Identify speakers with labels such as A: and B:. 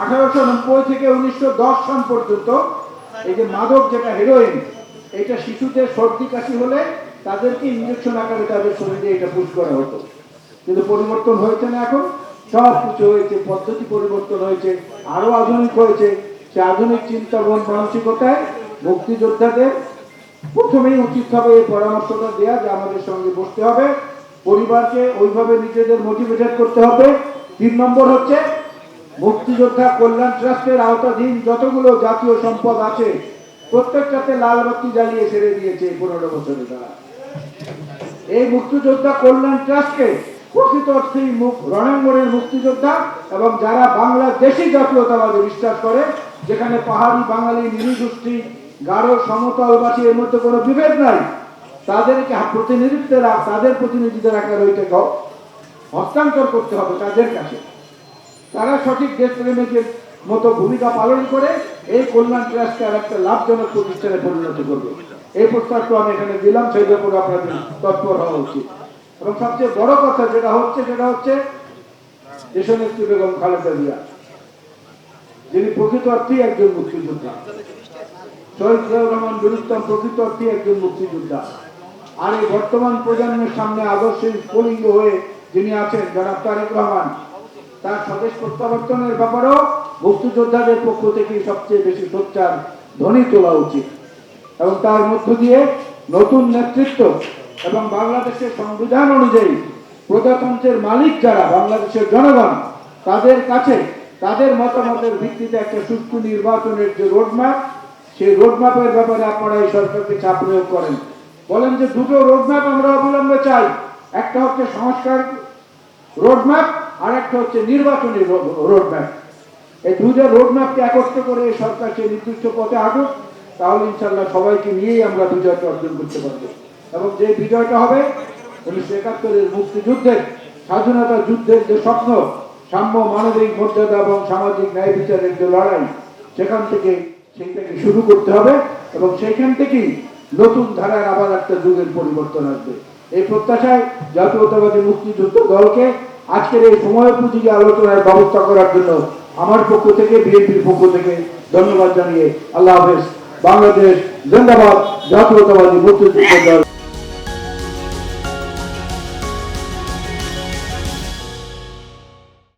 A: আঠারোশো নব্বই থেকে উনিশশো সন পর্যন্ত এই যে মাদক যেটা হেরোইন এটা শিশুদের সর্দি কাশি হলে তাদেরকে ইঞ্জেকশন আকারে তাদের শরীরে এটা পুশ করা হতো। কিন্তু পরিবর্তন হয়েছে না এখন, সব কিছু হয়েছে, পদ্ধতি পরিবর্তন হয়েছে, আরও আধুনিক হয়েছে। সে আধুনিক চিন্তা বোন মানসিকতায় মুক্তিযোদ্ধাদের প্রথমেই উচিত হবে এই পরামর্শটা দেওয়া যে আমাদের সঙ্গে বসতে হবে। পরিবারকে ওইভাবে নিজেদের মোটিভেটেড করতে হবে। তিন নম্বর হচ্ছে মুক্তিযোদ্ধা কল্যাণ ট্রাস্টের আওতাধীন যতগুলো জাতীয় সম্পদ আছে, প্রত্যেকটাতে লাল বাতি জ্বালিয়ে ছেড়ে দিয়েছে পনেরো বছরে তারা। এই মুক্তিযোদ্ধা কল্যাণ ট্রাস্টকে প্রকৃত অর্থেই রণাঙ্গনের মুক্তিযোদ্ধা এবং যারা বাংলাদেশি জাতীয়তাবাদে বিশ্বাস করে, যেখানে পাহাড়ি বাঙালি নিরীগোষ্ঠী, গাঢ় সমতলবাসী এর মধ্যে কোনো বিভেদ নাই, তাদেরকে প্রতিনিধিত্বের তাদের প্রতিনিধিদের আকারে ওইটা গ- হস্তান্তর করতে হবে তাদের কাছে। তারা সঠিক দেশপ্রেমিকের মতো ভূমিকা পালন করে এই কল্যাণ ট্রাস্টকে আর একটা লাভজনক প্রতিষ্ঠানে পরিণত করবে। এই প্রস্তাবটা আমি এখানে দিলাম, সেই ব্যাপারে আপনাদের তৎপর হওয়া উচিত। এবং সবচেয়ে বড় কথা যেটা হচ্ছে, সেটা হচ্ছে দেশনেত্রী বেগম খালেদা জিয়া, যিনি প্রকৃত একজন মুক্তিযোদ্ধা। শহীদ জিয়াউর রহমান বীরুত্তম প্রকৃত একজন মুক্তিযোদ্ধা। আর এই বর্তমান প্রজন্মের সামনে আদর্শের স্ফুলিঙ্গ হয়ে যিনি আছেন, জনাব তারেক রহমান তার স্বদেশ প্রত্যাবর্তনের ব্যাপারেও মুক্তিযোদ্ধাদের পক্ষ থেকে সবচেয়ে বেশি সোচ্চার ধ্বনি তোলা উচিত। এবং তার মধ্য দিয়ে নতুন নেতৃত্ব এবং বাংলাদেশের সংবিধান অনুযায়ী প্রজাতন্ত্রের মালিক যারা বাংলাদেশের জনগণ, তাদের কাছে তাদের মতামতের ভিত্তিতে একটা সুষ্ঠু নির্বাচনের যে রোডম্যাপ, সেই রোডম্যাপের ব্যাপারে আপনারা এই সরকারকে চাপ প্রয়োগ করেন। বলেন যে দুটো রোডম্যাপ আমরা অবিলম্বে চাই। একটা হচ্ছে সংস্কার রোডম্যাপ আর একটা হচ্ছে নির্বাচনী রোডম্যাপ এই দুইটা রোডম্যাপকে একত্র করে সরকার সেই নির্দিষ্ট পথে হাঁটুক তাহলে ইনশাল্লাহ সবাইকে নিয়েই আমরা বিজয়টা অর্জন করতে পারব। এবং যে বিজয়টা হবে, উনিশশো একাত্তরের মুক্তিযুদ্ধের স্বাধীনতা যুদ্ধের যে স্বপ্ন, সাম্য, মানবিক মর্যাদা এবং সামাজিক ন্যায় বিচারের যে লড়াই, সেখান থেকে সেইটাকে শুরু করতে হবে এবং সেইখান থেকেই নতুন ধারার আবার একটা যুগের পরিবর্তন আসবে। এই প্রত্যাশায় জাতীয়তাবাদী মুক্তিযুদ্ধ দলকে আজকের এই সময় পুঁজিকে আলোচনার ব্যবস্থা করার জন্য আমার পক্ষ থেকে, বিএনপির পক্ষ থেকে ধন্যবাদ জানিয়ে আল্লাহ হাফেজ। বাংলাদেশ জিন্দাবাদ, জাতীয়তাবাদী মুক্তিযুদ্ধ দল।